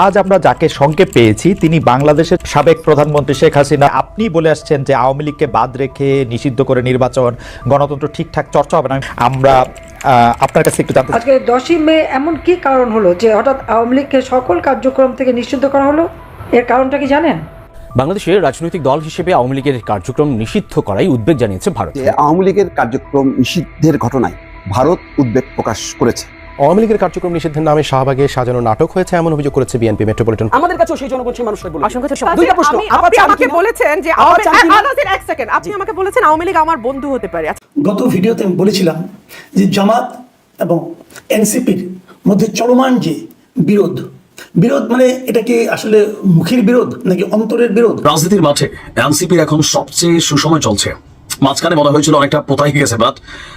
আজ আমরা যাকে সঙ্গে পেয়েছি তিনি বাংলাদেশের সাবেক প্রধানমন্ত্রী শেখ হাসিনা। আপনি বলে আসছেন যে আওয়ামী লীগকে বাদ রেখে নিষিদ্ধ করে নির্বাচন গণতন্ত্র ঠিকঠাক চর্চা হবে না। আমরা আহ, আপনার কাছে একটু জানতে আজকে দশই মে এমন কি কারণ হলো যে হঠাৎ আওয়ামী লীগকে সকল কার্যক্রম থেকে নিষিদ্ধ করা হলো? এর কারণটা কি জানেন? বাংলাদেশের রাজনৈতিক দল হিসেবে আওয়ামী লীগের কার্যক্রম নিষিদ্ধ করাই উদ্বেগ জানিয়েছে ভারত। আওয়ামী লীগের কার্যক্রম নিষিদ্ধের ঘটনায় ভারত উদ্বেগ প্রকাশ করেছে। আওয়ামী লীগের কার্যক্রম নিষিদ্ধের নামে শাহবাগে সাজানো নাটক হয়েছে এমন অভিযোগ করেছে বিএনপি মেট্রোপলিটন। আমাদের কাছেও সেই জনগোষ্ঠীর মানুষরা বলে দুইটা প্রশ্ন আপনি আমাকে বলেছেন যে এক সেকেন্ড। আপনি আমাকে বলেছেন আওয়ামী লীগ আমার বন্ধু হতে পারে। আচ্ছা, গত ভিডিওতে আমি বলেছিলাম যে জামাত এবং এনসিপির মধ্যে চলমান যে বিরোধ বিরোধ মানে এটা কি আসলে মুখের বিরোধ নাকি অন্তরের বিরোধ? রাজনীতির মাঠে এনসিপির এখন সবচেয়ে সুসময় চলছে। মাঝখানে বলা হয়েছিল অনেকটা পোতাই গেছে বাট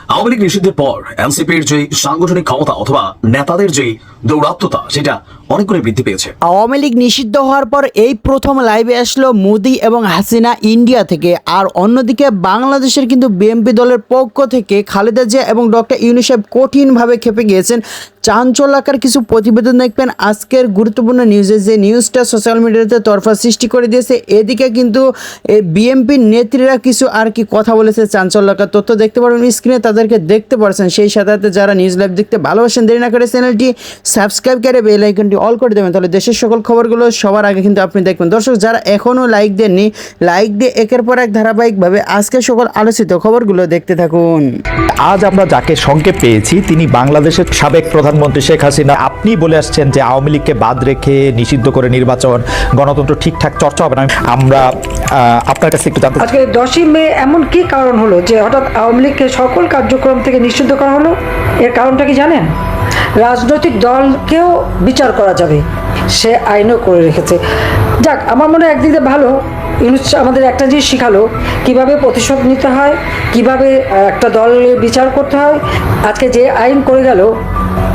আওয়ামী লীগ নিষিদ্ধের পর এনসিপির যে সাংগঠনিক ক্ষমতা অথবা নেতাদের যে দৌরাত্মতা সেটা অনেক করে বৃদ্ধি পেয়েছে। আওয়ামী লীগ নিষিদ্ধ হওয়ার পর এই প্রথম লাইভে আসলো মোদি এবং হাসিনা ইন্ডিয়া থেকে। আর অন্যদিকে বাংলাদেশের কিন্তু বিএনপি দলের পক্ষ থেকে খালেদা জিয়া এবং ডক্টর ইউনিসেফ কঠিনভাবে খেপে গিয়েছেন। চাঞ্চল্যকার কিছু প্রতিবেদন দেখবেন। আজকের গুরুত্বপূর্ণ নিউজে যে নিউজটা সোশ্যাল মিডিয়াতে তরফা সৃষ্টি করে দিয়েছে, এদিকে কিন্তু বিএনপির নেত্রীরা কিছু আর কি কথা বলেছে, চাঞ্চল্যকার তথ্য দেখতে পারবেন। স্ক্রিনে তাদেরকে দেখতে পারছেন। সেই সাথে যারা নিউজ লাইভ দেখতে ভালোবাসেন, দেরি না করে চ্যানেলটি সাবস্ক্রাইব করে বেল আইকনটি অল করে দেবেন। তাহলে দেশের সকল খবরগুলো সবার আগে কিন্তু আপনি দেখবেন। দর্শক যারা এখনও লাইক দেননি লাইক দিয়ে একের পর এক ধারাবাহিকভাবে আজকে সকল আলোচিত খবরগুলো দেখতে থাকুন। আজ আমরা যাকে সঙ্গে পেয়েছি তিনি বাংলাদেশের সাবেক প্রধানমন্ত্রী শেখ হাসিনা। আপনি বলে আসছেন যে আওয়ামী লীগকে বাদ রেখে নিষিদ্ধ করে নির্বাচন গণতন্ত্র ঠিকঠাক চর্চা হবে না। আমরা আপনার কাছে একটু জানতে আজকে দশই মে এমন কি কারণ হলো যে হঠাৎ আওয়ামী লীগকে সকল কার্যক্রম থেকে নিষিদ্ধ করা হলো? এর কারণটা কি জানেন? রাজনৈতিক দলকেও বিচার করা যাবে। সে আইনও করে রেখেছে। যাক, আমার মনে হয় একদিকে ভালো। ইউনুস আমাদের একটা জিনিস শিখালো, কীভাবে প্রতিশোধ নিতে হয়, কীভাবে একটা দলের বিচার করতে হয়। আজকে যে আইন করে গেল,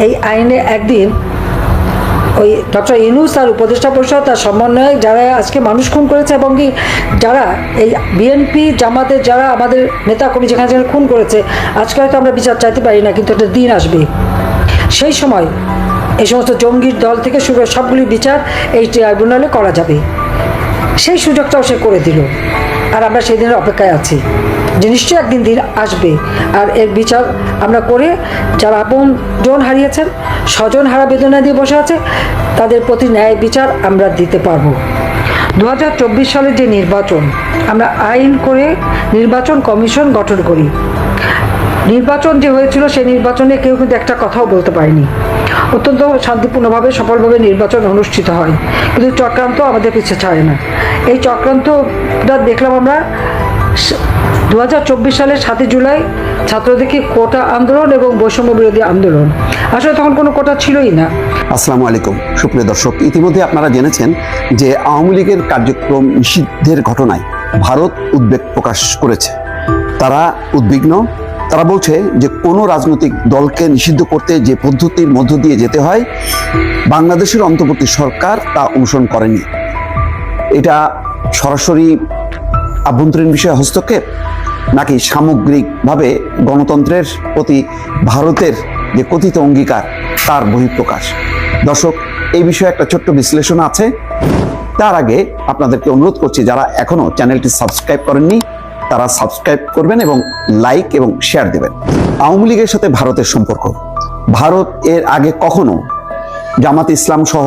এই আইনে একদিন ওই ডক্টর ইনুস আর উপদেষ্টা পরিষদ তার সমন্বয়ে যারা আজকে মানুষ খুন করেছে এবং কি যারা এই বিএনপি জামাতের যারা আমাদের নেতা কর্মী যেখানে যেখানে খুন করেছে, আজকে হয়তো আমরা বিচার চাইতে পারি না, কিন্তু একটা দিন আসবে। সেই সময় এই সমস্ত জঙ্গির দল থেকে শুরু সবগুলি বিচার এই ট্রাইব্যুনালে করা যাবে। সেই সুযোগটাও সে করে দিল। আর আমরা সেই দিনের অপেক্ষায় আছি। যে নিশ্চয়ই একদিন দিন আসবে। আর এর বিচার আমরা করে যারা আপন জন হারিয়েছেন, স্বজন হারা বেদনা দিয়ে বসে আছে, তাদের প্রতি ন্যায় বিচার আমরা দিতে পারব। দু হাজার চব্বিশ সালের যে নির্বাচন, আমরা আইন করে নির্বাচন কমিশন গঠন করি। নির্বাচন যে হয়েছিল সেই নির্বাচনে কেউ কিন্তু একটা কথাও বলতে পারেনি। অত্যন্ত শান্তিপূর্ণভাবে, সফলভাবে নির্বাচন অনুষ্ঠিত হয়। কিন্তু চক্রান্ত আমাদের পিছিয়ে ছাড়ে না। এই চক্রান্তটা দেখলাম আমরা দু হাজার চব্বিশ সালের সাতই জুলাই ছাত্রদেরকে কোটা আন্দোলন এবং বৈষম্য বিরোধী আন্দোলন। আসলে তখন কোনো কোটা ছিলই না। আসসালামু আলাইকুম। সুপ্রিয় দর্শক, ইতিমধ্যে আপনারা জেনেছেন যে আওয়ামী লীগের কার্যক্রম নিষিদ্ধের ঘটনায় ভারত উদ্বেগ প্রকাশ করেছে। তারা উদ্বিগ্ন তারা বলছে যে কোনো রাজনৈতিক দলকে নিষিদ্ধ করতে যে পদ্ধতির মধ্য দিয়ে যেতে হয়, বাংলাদেশের অন্তর্বর্তী সরকার তা অনুসরণ করেনি। এটা সরাসরি আভ্যন্তরীণ বিষয়ে হস্তক্ষেপ, নাকি সামগ্রিকভাবে গণতন্ত্রের প্রতি ভারতের যে কথিত অঙ্গীকার, তার বহিঃপ্রকাশ? দর্শক, এই বিষয়ে একটা ছোট্ট বিশ্লেষণ আছে। তার আগে আপনাদেরকে অনুরোধ করছি, যারা এখনও চ্যানেলটি সাবস্ক্রাইব করেননি তারা সাবস্ক্রাইব করবেন এবং লাইক এবং শেয়ার দেবেন। আওয়ামী লীগের সাথে ভারতের সম্পর্ক। ভারত এর আগে কখনো জামাত ইসলাম সহ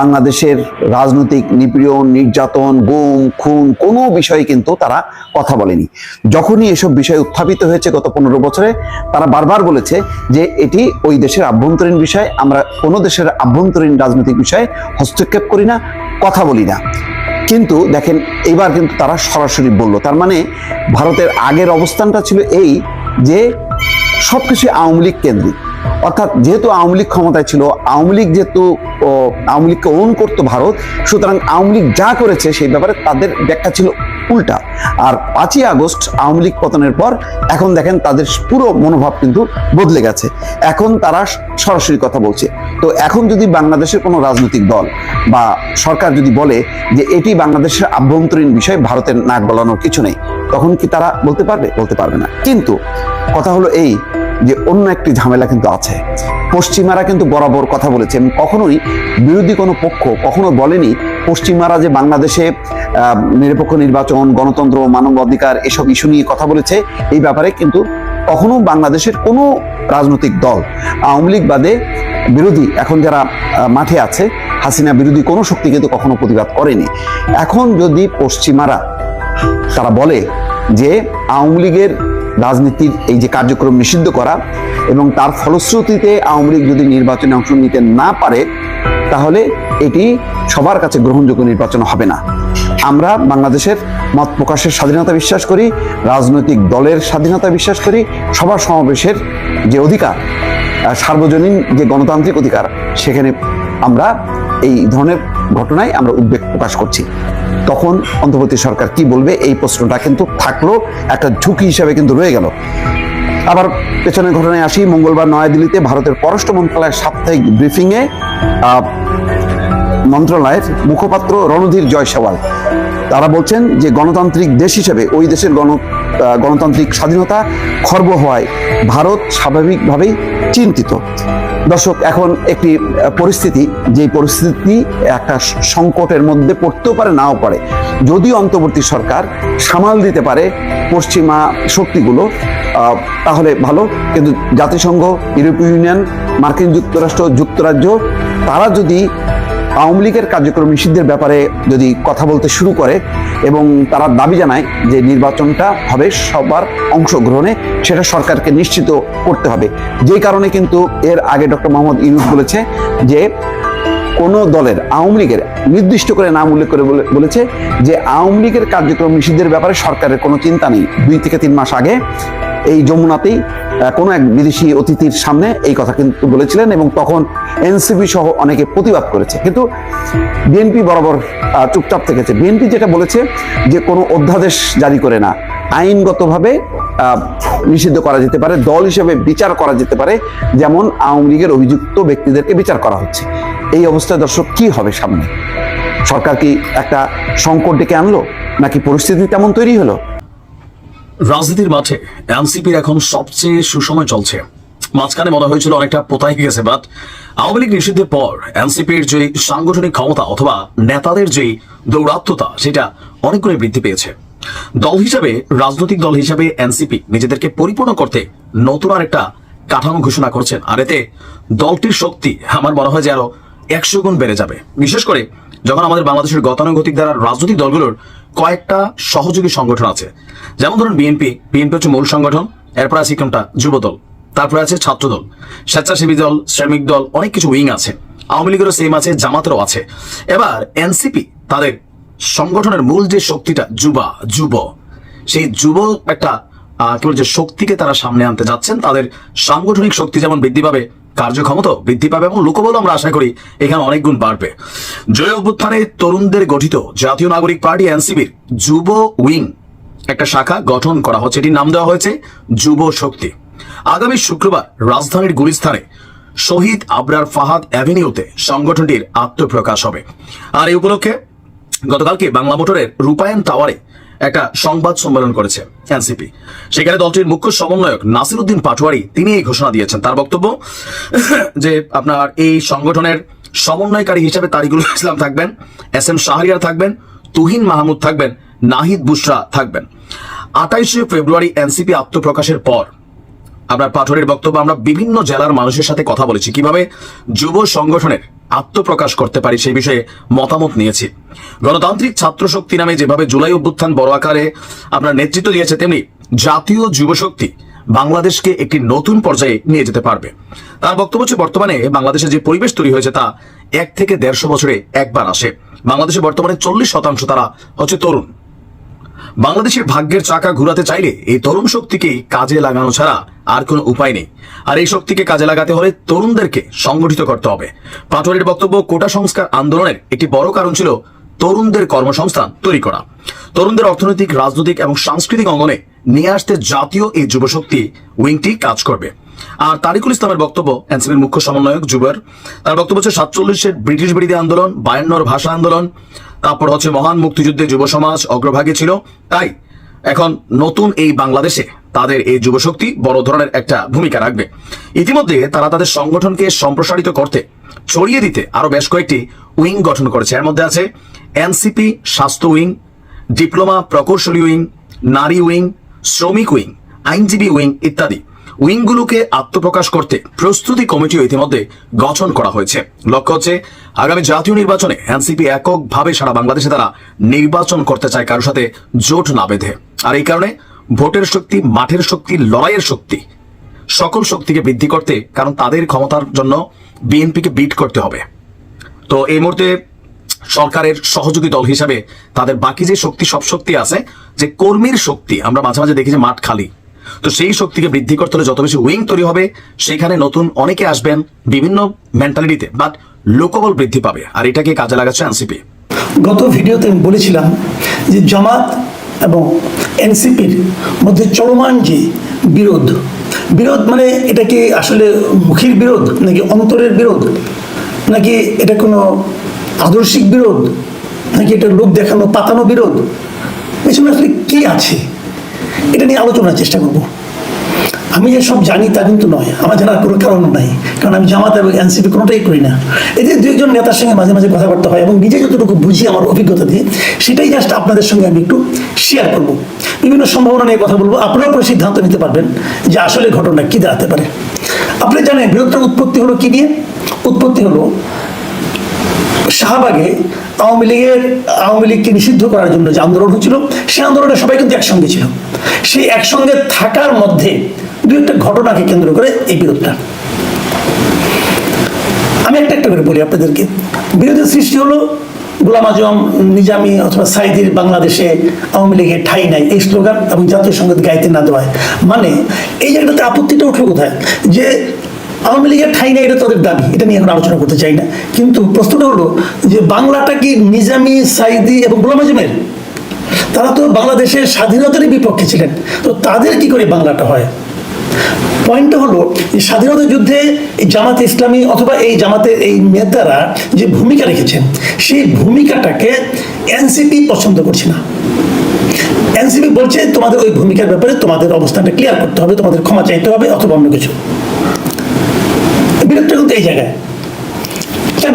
বাংলাদেশের রাজনৈতিক নিপীড়ন, নির্যাতন, গুম, খুন কোনো বিষয়ে কিন্তু তারা কথা বলেনি। যখনই এসব বিষয় উত্থাপিত হয়েছে গত পনেরো বছরে, তারা বারবার বলেছে যে এটি ওই দেশের আভ্যন্তরীণ বিষয়, আমরা কোনো দেশের আভ্যন্তরীণ রাজনৈতিক বিষয়ে হস্তক্ষেপ করি না, কথা বলি না। কিন্তু দেখেন, এবার কিন্তু তারা সরাসরি বলল, তার মানে ভারতের আগের অবস্থানটা ছিল এই যে সব কিছু আওয়ামী লীগ কেন্দ্রিক। অর্থাৎ যেহেতু আওয়ামী লীগ ক্ষমতায় ছিল, আওয়ামী লীগ যেহেতু আওয়ামী লীগকে ওন করতো ভারত, সুতরাং আওয়ামী লীগ যা করেছে সেই ব্যাপারে তাদের ব্যাখ্যা ছিল উল্টা। আর পাঁচই আগস্ট আওয়ামী লীগ পতনের পর এখন দেখেন তাদের পুরো মনোভাব কিন্তু বদলে গেছে। এখন তারা সরাসরি কথা বলছে। তো এখন যদি বাংলাদেশের কোনো রাজনৈতিক দল বা সরকার যদি বলে যে এটি বাংলাদেশের আভ্যন্তরীণ বিষয়, ভারতের নাক গলানোর কিছু নেই, তখন কি তারা বলতে পারবে? বলতে পারবে না। কিন্তু কথা হলো এই যে অন্য একটি ঝামেলা কিন্তু আছে। পশ্চিমারা কিন্তু বরাবর কথা বলেছে। কখনোই বিরোধী কোনো পক্ষ কখনো বলেনি পশ্চিমারা যে বাংলাদেশে নিরপেক্ষ নির্বাচন, গণতন্ত্র মানবাধিকার এসব ইস্যু নিয়ে কথা বলেছে। এই ব্যাপারে কিন্তু কখনো বাংলাদেশের কোনো রাজনৈতিক দল আওয়ামী লীগ বাদে বিরোধী এখন যারা মাঠে আছে, হাসিনা বিরোধী কোনো শক্তি কিন্তু কখনো প্রতিবাদ করেনি। এখন যদি পশ্চিমারা, তারা বলে যে আওয়ামী লীগের রাজনীতির এই যে কার্যক্রম নিষিদ্ধ করা এবং তার ফলশ্রুতিতে আওয়ামী লীগ যদি নির্বাচনে অংশ নিতে না পারে, তাহলে এটি সবার কাছে গ্রহণযোগ্য নির্বাচন হবে না। আমরা বাংলাদেশের মত প্রকাশের স্বাধীনতা বিশ্বাস করি, রাজনৈতিক দলের স্বাধীনতা বিশ্বাস করি সবার সমাবেশের যে অধিকার সার্বজনীন যে গণতান্ত্রিক অধিকার, সেখানে আমরা এই ধরনের ঘটনায় আমরা উদ্বেগ প্রকাশ করছি। তখন অন্তর্বর্তী সরকার কি বলবে, এই প্রশ্নটা কিন্তু থাকল, একটা ঝুঁকি হিসাবে কিন্তু রয়ে গেল। আবার পেছনের ঘটনায় আসি, মঙ্গলবার নয়াদিল্লিতে ভারতের পররাষ্ট্র মন্ত্রণালয়ের সাপ্তাহিক ব্রিফিংয়ে মন্ত্রণালয়ের মুখপাত্র রণধীর জয়সওয়াল। তারা বলছেন যে গণতান্ত্রিক দেশ হিসেবে ওই দেশের গণ গণতান্ত্রিক স্বাধীনতা খর্ব হওয়ায় ভারত স্বাভাবিকভাবেই চিন্তিত। দর্শক, এখন একটি পরিস্থিতি যে পরিস্থিতি একটা সংকটের মধ্যে পড়তেও পারে, নাও পারে। যদি অন্তর্বর্তী সরকার সামাল দিতে পারে পশ্চিমা শক্তিগুলো তাহলে ভালো, কিন্তু জাতিসংঘ, ইউরোপীয় ইউনিয়ন, মার্কিন যুক্তরাষ্ট্র, যুক্তরাজ্য, তারা যদি আওয়ামী লীগের কার্যক্রম নিষিদ্ধের ব্যাপারে যদি কথা বলতে শুরু করে এবং তারা দাবি জানায় যে নির্বাচনটা হবে সবার অংশগ্রহণে, সেটা সরকারকে নিশ্চিত করতে হবে। যেই কারণে কিন্তু এর আগে ডক্টর মোহাম্মদ ইউনুস বলেছে যে কোন দলের, আওয়ামী লীগের নির্দিষ্ট করে নাম উল্লেখ করে বলেছে যে আওয়ামী লীগের কার্যক্রম নিষিদ্ধের ব্যাপারে সরকারের কোনো চিন্তা নেই। দুই থেকে তিন মাস আগে এই যমুনাতেই কোনো এক বিদেশি অতিথির সামনে এই কথা কিন্তু বলেছিলেন এবং তখন এনসিপি সহ অনেকে প্রতিবাদ করেছে। কিন্তু বিএনপি বরাবর চুপচাপ থেকেছে। বিএনপি যেটা বলেছে যে কোনো অধ্যাদেশ জারি করে না। আইনগতভাবে নিষিদ্ধ করা যেতে পারে, দল হিসেবে বিচার করা যেতে পারে, যেমন আওয়ামী লীগের অভিযুক্ত ব্যক্তিদেরকে বিচার করা হচ্ছে। এই অবস্থায় দর্শক, কি হবে সামনে? সরকার কি একটা সংকট ডেকে আনলো? নাকি পরিস্থিতি তেমন তৈরি হলো? রাজনীতির মাঠে এনসিপির এখন সবচেয়ে সুসময় চলছে। মাঝখানে মনে হয়েছিল অনেকটা পোতাই গেছে বাট আওয়ামী লীগ নিষিদ্ধের পর এনসিপির যে সাংগঠনিক ক্ষমতা অথবা নেতাদের যে দৌরাত্মতা সেটা অনেকগুলো বৃদ্ধি পেয়েছে। দল হিসাবে, রাজনৈতিক দল হিসাবে এনসিপি নিজেদেরকে পরিপূর্ণ করতে নতুন আর একটা কাঠামো ঘোষণা করছেন, আর এতে দলটির শক্তি আমার মনে হয় যে আরও একশো গুণ বেড়ে যাবে। বিশেষ করে যখন আমাদের বাংলাদেশের গতানুগতিক দ্বারা রাজনৈতিক দলগুলোর কয়েকটা সহযোগী সংগঠন আছে। যেমন ধরুন বিএনপি বিএনপি হচ্ছে মূল সংগঠন এরপর আছে কোনটা যুব দল তারপরে আছে ছাত্র দল স্বেচ্ছাসেবী দল শ্রমিক দল অনেক কিছু উইং আছে আওয়ামী লীগেরও সেম আছে জামাতেরও আছে। এবার এনসিপি তাদের সংগঠনের মূল যে শক্তিটা যুবা যুব সেই যুব একটা আহ, কি বলছে শক্তিকে তারা সামনে আনতে যাচ্ছেন তাদের সাংগঠনিক শক্তি যেমন বৃদ্ধি পাবে কার্যক্ষমতা বৃদ্ধি পাবে এবং লোকবল আমরা আশা করি এখানে অনেক গুণ বাড়বে। জয় অভ্যুত্থানে তরুণদের গঠিত জাতীয় নাগরিক পার্টি এনসিবির যুব উইং একটা শাখা গঠন করা হচ্ছে। এটির নাম দেওয়া হয়েছে যুব শক্তি। আগামী শুক্রবার রাজধানীর গুলিস্তানে শহীদ আবরার ফাহাদ অ্যাভিনিউতে সংগঠনটির আত্মপ্রকাশ হবে। আর এই উপলক্ষে গতকালকে বাংলা মোটরের রূপায়ণ টাওয়ারে একটা সংবাদ সম্মেলন করেছে এনসিপি। সেখানে দলটির মুখ্য সমন্বয়ক নাসির উদ্দিন পাটোয়ারি তিনি এই ঘোষণা দিয়েছেন। তার বক্তব্য, যে আপনার এই সংগঠনের সমন্বয়কারী হিসেবে তারিকুল ইসলাম থাকবেন, এস এম শাহরিয়ার থাকবেন, তুহিন মাহমুদ থাকবেন, নাহিদ বুসরা থাকবেন। আটাইশে ফেব্রুয়ারি এনসিপি আত্মপ্রকাশের পর আপনার পাঠরের বক্তব্য আমরা বিভিন্ন জেলার মানুষের সাথে কথা বলেছি। কীভাবে যুব সংগঠনের আত্মপ্রকাশ করতে পারি সেই বিষয়ে মতামত নিয়েছি। গণতান্ত্রিক ছাত্র শক্তি নামে যেভাবে জুলাই অভ্যুত্থান বড় আকারে আপনার নেতৃত্ব দিয়েছে, তেমনি জাতীয় যুব শক্তি বাংলাদেশকে একটি নতুন পর্যায়ে নিয়ে যেতে পারবে। তার বক্তব্য হচ্ছে, বর্তমানে বাংলাদেশে যে পরিবেশ তৈরি হয়েছে তা এক থেকে দেড়শো বছরে একবার আসে। বাংলাদেশে বর্তমানে চল্লিশ শতাংশ তারা হচ্ছে তরুণ। বাংলাদেশের ভাগ্যের চাকা ঘুরাতে চাইলে এই তরুণ শক্তিকে কাজে লাগানো ছাড়া আর কোনো উপায় নেই। আর এই শক্তিকে কাজে লাগাতে হলে তরুণদেরকে সংগঠিত করতে হবে। পাটোয়ারির বক্তব্য, কোটা সংস্কার আন্দোলনের একটি বড় কারণ ছিল তরুণদের কর্মসংস্থান তৈরি করা। তরুণদের অর্থনৈতিক, রাজনৈতিক এবং সাংস্কৃতিক অঙ্গনে নিয়ে আসতে জাতীয় এই যুবশক্তি উইংটি কাজ করবে। আর তারিকুল ইসলামের বক্তব্য, এনসিপির মুখ্য সমন্বয়ক যুবর, তার বক্তব্য হচ্ছে সাতচল্লিশের ব্রিটিশ বিরোধী আন্দোলন, বায়ান্নর ভাষা আন্দোলন তারপর হচ্ছে মহান মুক্তিযুদ্ধে যুব সমাজ অগ্রভাগে ছিল। তাই এখন নতুন এই বাংলাদেশে তাদের এই যুবশক্তি বড় ধরনের একটা ভূমিকা রাখবে। ইতিমধ্যে তারা তাদের সংগঠনকে সম্প্রসারিত করতে, ছড়িয়ে দিতে আরও বেশ কয়েকটি উইং গঠন করেছে। এর মধ্যে আছে এনসিপি, স্বাস্থ্য উইং, ডিপ্লোমা প্রকৌশলী উইং, নারী উইং, শ্রমিক উইং, আইনজীবী উইং ইত্যাদি। উইংগুলোকে আত্মপ্রকাশ করতে প্রস্তুতি কমিটিও ইতিমধ্যে গঠন করা হয়েছে। লক্ষ্য হচ্ছে, আগামী জাতীয় নির্বাচনে এনসিপি এককভাবে সারা বাংলাদেশে তারা নির্বাচন করতে চায় কারোর সাথে জোট না বেঁধে। আর এই কারণে ভোটের শক্তি, মাঠের শক্তি, লড়াইয়ের শক্তি সকল শক্তিকে বৃদ্ধি করতে, কারণ তাদের ক্ষমতার জন্য বিএনপিকে বিট করতে হবে। তো এই মুহূর্তে সরকারের সহযোগী দল হিসাবে তাদের বাকি যে শক্তি, সব শক্তি আছে, যে কর্মীর শক্তি, আমরা মাঝে মাঝে দেখি যে মাঠ খালি। তো সেই শক্তিকে বৃদ্ধি করতে হলে যত বেশি উইং তৈরি হবে, সেখানে নতুন অনেকে আসবেন বিভিন্ন মেন্টালিটিতে বাট লোকবল বৃদ্ধি পাবে। আর এটাকে কাজে লাগাচ্ছে এনসিপি গত ভিডিওতে আমি বলেছিলাম যে জামাত এবং এনসিপির মধ্যে চলমান যে বিরোধ বিরোধ মানে এটা কি আসলে মুখের বিরোধ নাকি অন্তরের বিরোধ? নাকি এটা কোনো আদর্শিক বিরোধ? নাকি এটা লোক দেখানো, পাতানো বিরোধ? পেছনে আসলে কি আছে? এটা নিয়ে আলোচনার চেষ্টা করব। আমি যে সব জানি তা কিন্তু নয়, আমার জানার কোনো কারণ নাই, কারণ আমি জামাত এবং এনসিপি কোনোটাই করি না। এদের দুইজন নেতার সঙ্গে মাঝে মাঝে কথাবার্তা হয় এবং নিজে যতটুকু বুঝি আমার অভিজ্ঞতা দিয়ে, সেটাই জাস্ট আপনাদের সঙ্গে আমি একটু শেয়ার করব। বিভিন্ন সম্ভাবনা নিয়ে কথা বলব, আপনারাও পরে সিদ্ধান্ত নিতে পারবেন যে আসলে ঘটনা কি দাঁড়াতে পারে। আপনি জানেন বৃহত্তর উৎপত্তি হলো কি নিয়ে? উৎপত্তি হলো শাহবাগে আওয়ামী লীগের, আওয়ামী লীগকে নিষিদ্ধ করার জন্য যে আন্দোলন হচ্ছিল সেই আন্দোলনে সবাই কিন্তু একসঙ্গে ছিল। সেই একসঙ্গে থাকার মধ্যে দু একটা ঘটনাকে কেন্দ্র করে এই বিরোধটা। আমি একটা একটা করে বলি আপনাদেরকে। বিরোধের সৃষ্টি হলো গোলাম আজম, নিজামি অথবা সাইদির বাংলাদেশে আওয়ামী লীগের ঠাই নাই, এই স্লোগান এবং জাতীয় সংগীত গাইতে না দেওয়ায়। মানে এই জায়গাটাতে আপত্তিটা উঠল কোথায়? যে আওয়ামী লীগের ঠাই নাই, এটা তাদের দাবি। এটা নিয়ে এখন আলোচনা করতে চাই না। কিন্তু প্রশ্নটা হলো যে বাংলাটা কি নিজামি, সাইদি এবং গোলাম আজমের? তারা তো বাংলাদেশের স্বাধীনতারই বিপক্ষে ছিলেন। তো তাদের কি করে বাংলাটা হয়? পয়েন্টটা হলো স্বাধীনতা যুদ্ধে জামাতে ইসলামী অথবা এই জামাতের এই নেতারা যে ভূমিকা রেখেছেন, সেই ভূমিকাটাকে এনসিপি পছন্দ করছে না। এনসিপি বলছে, তোমাদের ওই ভূমিকার ব্যাপারে তোমাদের অবস্থানটা ক্লিয়ার করতে হবে, তোমাদের ক্ষমা চাইতে হবে, অথবা অন্য কিছু। এই জায়গায়। কেন?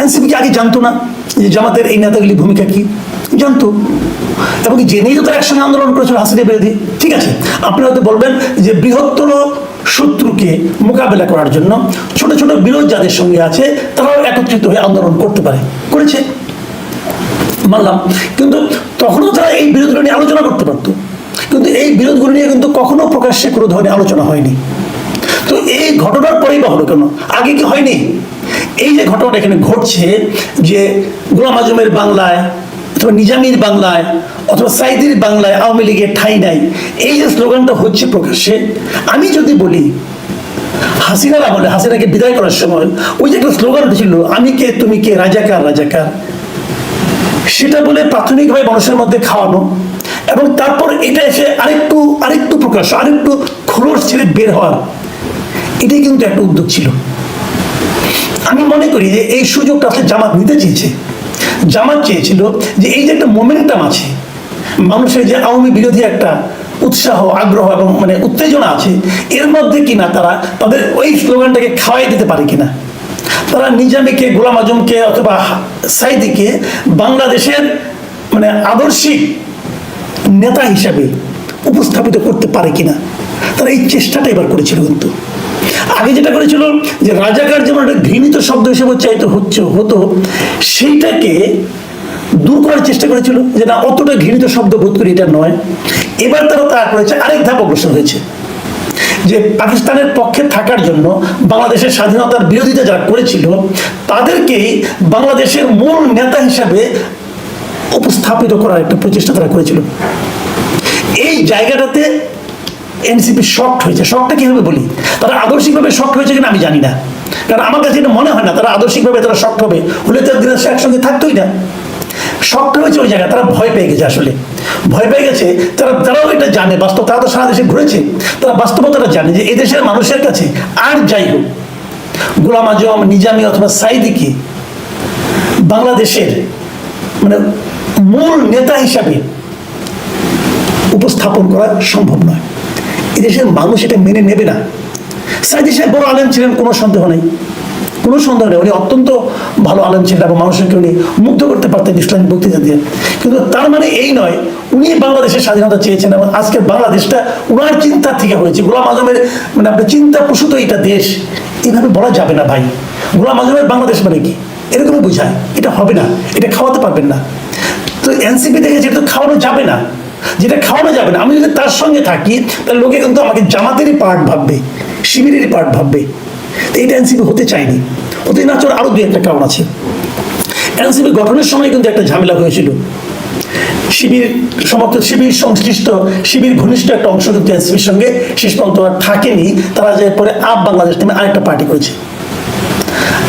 এনসিপি কি আগে জানতো না যে জামাতের এই নেতাগুলির ভূমিকা কি? জানতো। এবং জেনেই তো তারা একসঙ্গে আন্দোলন করেছিল হাসিনের বিরোধী। ঠিক আছে, আপনি হয়তো বলবেন যে বৃহত্তর শত্রুকে মোকাবেলা করার জন্য ছোট ছোট বিরোধ যাদের সঙ্গে আছে, তারাও একত্রিত হয়ে আন্দোলন করতে পারে। করেছে। মানলাম। কিন্তু তখনও তারা এই বিরোধগুলো নিয়ে আলোচনা করতে পারতো। কিন্তু এই বিরোধগুলো নিয়ে কিন্তু কখনো প্রকাশ্যে কোনো ধরনের আলোচনা হয়নি। তো এই ঘটনার পরেই বা হলো কেন? আগে কি হয়নি? এই যে ঘটনাটা এখানে ঘটছে যে গোলাম আজমের বাংলায় অথবা নিজামির বাংলায় অথবা সাইদির বাংলায় আওয়ামী লীগের ঠাই নাই। এই যে স্লোগানটা হচ্ছে প্রকাশ্যে, আমি যদি বলি, হাসিনার আমলে, হাসিনাকে বিদায় করার সময় ওই যে একটা স্লোগান উঠেছিল, আমি কে, তুমি কে রাজাকার রাজাকার সেটা বলে প্রাথমিকভাবে মানুষের মধ্যে খাওয়ানো এবং তারপর এটা এসে আরেকটু আরেকটু প্রকাশ, আরেকটু খোলস ছেড়ে বের হওয়ার এটাই কিন্তু একটা উদ্যোগ ছিল। আমি মনে করি যে এই সুযোগটা আসলে জামাত নিতে চেয়েছে। জামাত চেয়েছিল যে এই যে একটা মোমেন্টাম আছে, মানুষের যে আওয়ামী বিরোধী একটা উৎসাহ, আগ্রহ এবং মানে উত্তেজনা আছে, এর মধ্যে কিনা তারা তাদের ওই স্লোগানটাকে খাওয়াই দিতে পারে কিনা। তারা নিজামীকে, গোলাম আজমকে অথবা সাইদিকে বাংলাদেশের মানে আদর্শিক নেতা হিসাবে উপস্থাপিত করতে পারে কিনা, তারা এই চেষ্টাটা এবার করেছিল কিন্তু। আগে যেটা করেছিল যে রাজাকার যেমন একটা ঘৃণিত শব্দ হিসেবে চাইতে হচ্ছে, হতো, সেইটাকে দূর করার চেষ্টা করেছিল যে না, অতটা ঘৃণিত শব্দ বোধ করি এটা নয়। এবার তারা তা করেছে আরেক ধাপ অগ্রসর হয়েছে। যে পাকিস্তানের পক্ষে থাকার জন্য বাংলাদেশের স্বাধীনতার বিরোধিতা যারা করেছিল, তাদেরকেই বাংলাদেশের মূল নেতা হিসাবে উপস্থাপিত করার একটা প্রচেষ্টা তারা করেছিল। এই জায়গাটাতে এনসিপি শক্ট হয়েছে। শকটা কীভাবে বলি? তারা আদর্শিকভাবে শক্ট হয়েছে কিনা আমি জানি না। কারণ আমার কাছে এটা মনে হয় না, তারা আদর্শিকভাবে তারা শক্ট হবে। হলে তো দিনের একসঙ্গে থাকতোই না। শক্ত হয়েছে ওই জায়গায়, তারা ভয় পেয়ে গেছে আসলে। ভয় পেয়ে গেছে, তারা, তারাও এটা জানে। বাস্তব তারা তো সারা দেশে ঘুরেছে। তারা বাস্তবতাটা জানে যে এদেশের মানুষের কাছে আর যাই হোক, গোলাম আজম, নিজামি অথবা সাইদিকে বাংলাদেশের মানে মূল নেতা হিসাবে উপস্থাপন করা সম্ভব নয়। এদেশের মানুষ এটা মেনে নেবে না। সাইদি সাহেব বড় আলেম ছিলেন, কোনো সন্দেহ নেই। কোনো সন্দেহ নেই, উনি অত্যন্ত ভালো আলেম ছিলেন এবং মানুষকে উনি মুগ্ধ করতে পারতেন ইসলামিক বক্তৃতা দিয়ে। কিন্তু তার মানে এই নয়, উনি বাংলাদেশের স্বাধীনতা চেয়েছেন এবং আজকের বাংলাদেশটা উনার চিন্তা থেকে হয়েছে। গোলাম আজমের মানে আপনার চিন্তা প্রসূত এটা দেশ, এভাবে বলা যাবে না ভাই। গোলাম আজমের বাংলাদেশ মানে কি? এরকমই বোঝায়। এটা হবে না, এটা খাওয়াতে পারবেন না। তো এনসিপি থেকে যেটা খাওয়ানো যাবে না। যেটা খাওয়ানো যাবে না। আমি যদি তার সঙ্গে থাকি, তাহলে লোকে কিন্তু আমাকে জামাতেরই পার্ট ভাববে, শিবিরেরই পার্ট ভাববে। তো এটা এনসিপি হতে চায়নি। হতে না, চলে আরও দু একটা কারণ আছে। এনসিপি গঠনের সময় কিন্তু একটা ঝামেলা হয়েছিল। শিবির সমর্থক শিবির সংশ্লিষ্ট, শিবির ঘনিষ্ঠ একটা অংশ কিন্তু এনসিপির সঙ্গে শেষ পর্যন্ত থাকেনি। তারা যে পরে আপ বাংলাদেশ নামে আরেকটা পার্টি করেছে।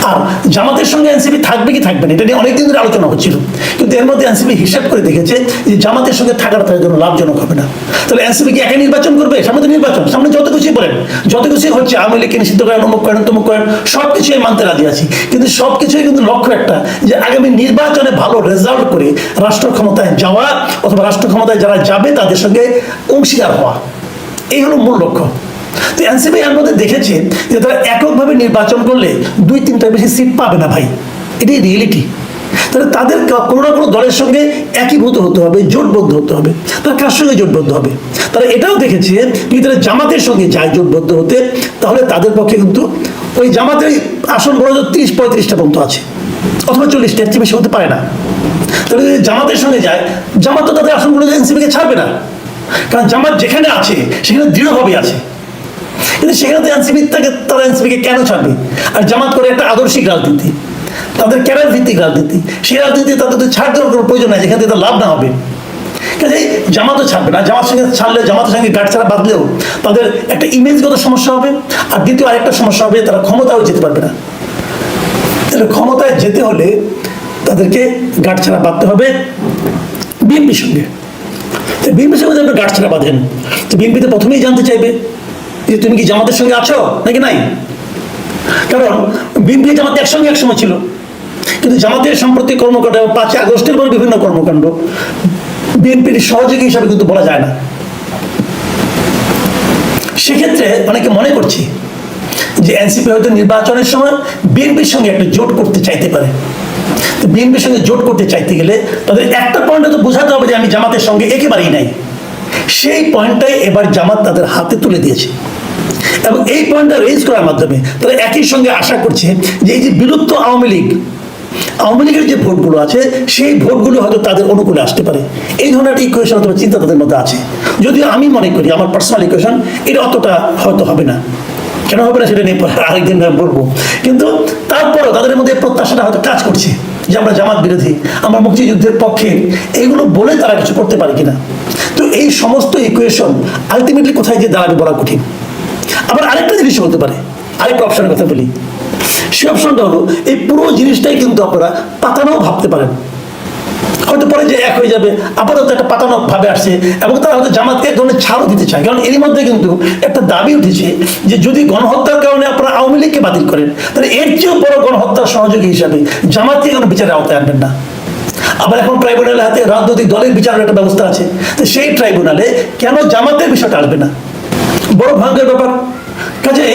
আর জামাতের সঙ্গে এনসিপি থাকবে কি থাকবে না, এটা নিয়ে অনেকদিন ধরে আলোচনা হচ্ছিল। কিন্তু এর মধ্যে এনসিপি হিসাব করে দেখেছে যে জামাতের সঙ্গে থাকাটা তাদের জন্য লাভজনক হবে না। তাহলে এনসিপি কি একাই নির্বাচন করবে? সামনে তো নির্বাচন, সামনে যত কিছুই বলেন, যত কিছুই হচ্ছে, আওয়ামী লীগকে নিষিদ্ধ করেন, অমুক করেন, তমুক করেন সব কিছুই মানতে রাজি আছি। কিন্তু সব কিছুই কিন্তু লক্ষ্য একটা, যে আগামী নির্বাচনে ভালো রেজাল্ট করে রাষ্ট্র ক্ষমতায় যাওয়া অথবা রাষ্ট্র ক্ষমতায় যারা যাবে, তাদের সঙ্গে অংশীদার হওয়া। এই হলো মূল লক্ষ্য। তো এনসিপি এর মধ্যে দেখেছে যে তারা এককভাবে নির্বাচন করলে দুই তিনটার বেশি সিট পাবে না ভাই। এটাই রিয়েলিটি তাহলে তাদের কোনো না কোনো দলের সঙ্গে একীভূত হতে হবে, জোটবদ্ধ হতে হবে। তারা কার সঙ্গে জোটবদ্ধ হবে? তারা এটাও দেখেছে যদি তারা জামাতের সঙ্গে যায় জোটবদ্ধ হতে, তাহলে তাদের পক্ষে কিন্তু ওই জামাতের আসন বড় তিরিশ, পঁয়ত্রিশটা পর্যন্ত আছে। অথবা চল্লিশটা চেয়ে বেশি হতে পারে না। তাহলে যদি জামাতের সঙ্গে যায়, জামাত তো তাদের আসনগুলো এনসিপিকে ছাড়বে না। কারণ জামাত যেখানে আছে, সেখানে দৃঢ়ভাবে আছে। কিন্তু সেখানে তো এনসিপি থেকে তারা এনসিপিকে কেন ছাড়বে? আর জামাত করে একটা আদর্শিক রাজনীতি। তাদের ক্যারিয়ার ভিত্তিক রাজনীতি? সেই রাজনীতি তাদের তো ছাড় দেওয়ার কোনো প্রয়োজন নাই, যেখান থেকে লাভ না হবে। কাজে জামাতও ছাড়বে না। জামাত সঙ্গে ছাড়লে, জামাতের সঙ্গে গাড় ছাড়া বাঁধলেও তাদের একটা ইমেজগত সমস্যা হবে। আর দ্বিতীয় আরেকটা সমস্যা হবে, তারা ক্ষমতাও যেতে পারবে না। তাহলে ক্ষমতায় যেতে হলে তাদেরকে গাঁট ছাড়া বাঁধতে হবে বিএনপির সঙ্গে। বিএনপির সঙ্গে আপনি গাঁট ছাড়া বাঁধেন, তো বিএনপিতে প্রথমেই জানতে চাইবে যে তুমি কি জামাতের সঙ্গে আছো নাকি নাই? কারণ বিএনপি জামাতে একসঙ্গে একসময় ছিল। কিন্তু জামাতের সম্প্রতি কর্মকাণ্ড এবং পাঁচই আগস্টের পর বিভিন্ন কর্মকাণ্ড বিএনপির সহযোগী হিসাবে কিন্তু বলা যায় না। সেক্ষেত্রে অনেকে মনে করছি যে এনসিপি হয়তো নির্বাচনের সময় বিএনপির সঙ্গে একটা জোট করতে চাইতে পারে। বিএনপির সঙ্গে জোট করতে চাইতে গেলে তাদের একটা পয়েন্টে তো বোঝাতে হবে যে আমি জামাতের সঙ্গে একেবারেই নাই। সেই পয়েন্টটাই এবার জামাত তাদের হাতে তুলে দিয়েছে। এবং এই পয়েন্টটা রেজ করার মাধ্যমে তারা একই সঙ্গে আশা করছে যে এই যে বিলুপ্ত আওয়ামী লীগ, আওয়ামী লীগের যে ভোটগুলো আছে, সেই ভোটগুলো হয়তো তাদের অনুকূলে আসতে পারে। এই ধরনের একটা ইকুয়েশন অথবা চিন্তা তাদের মধ্যে আছে। যদিও আমি মনে করি, আমার পার্সোনাল ইকুয়েশন এটা অতটা হয়তো হবে না। কেন হবে না সেটা নিয়ে আরেকদিন বলব। কিন্তু তারপরও তাদের মধ্যে প্রত্যাশাটা হয়তো কাজ করছে যে আমরা জামাত বিরোধী, আমরা মুক্তিযুদ্ধের পক্ষে এইগুলো বলে তারা কিছু করতে পারে কিনা। তো এই সমস্ত ইকুয়েশন আলটিমেটলি কোথায় যে দাঁড়াবে বলা কঠিন। আবার আরেকটা জিনিস হতে পারে। আরেকটা অপশনের কথা বলি। সেই অপশনটা হলো, এই পুরো জিনিসটাই কিন্তু আপনারা পাতানোও ভাবতে পারেন। হয়তো পরে যে এক হয়ে যাবে আপাতত একটা পাতানো ভাবে আসছে এবং তারা হয়তো জামাতকে এক ধরনের ছাড়ও দিতে চায়। কারণ এরই মধ্যে কিন্তু একটা দাবি উঠেছে যে যদি গণহত্যার কারণে আপনারা আওয়ামী লীগকে বাতিল করেন, তাহলে এর চেয়েও বড় গণহত্যার সহযোগী হিসাবে জামাতকে কোনো বিচারের আওতায় আনবেন না। আবার এখন ট্রাইব্যুনালের হাতে রাজনৈতিক দলের বিচারের একটা ব্যবস্থা আছে। তো সেই ট্রাইব্যুনালে কেন জামাতের বিষয়টা আসবে না? বড় ভয়ঙ্কর ব্যাপার। কাজে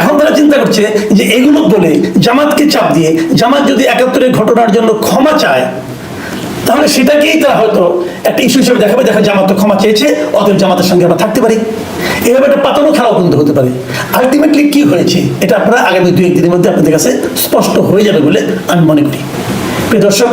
এখন তারা চিন্তা করছে যে এগুলো বলে জামাতকে চাপ দিয়ে জামাত যদি একাত্তরের ঘটনার জন্য ক্ষমা চায়, তাহলে সেটাকেই তারা হয়তো একটা ইস্যু হিসেবে দেখাবে, দেখা জামাত তো ক্ষমা চেয়েছে, অতএব জামাতের সঙ্গে আমরা থাকতে পারি। এভাবে একটা পাতানো খেলাও কিন্তু হতে পারে। আলটিমেটলি কি হয়েছে, এটা আপনারা আগামী দুই একদিনের মধ্যে আপনাদের কাছে স্পষ্ট হয়ে যাবে বলে আমি মনে করি। প্রিয় দর্শক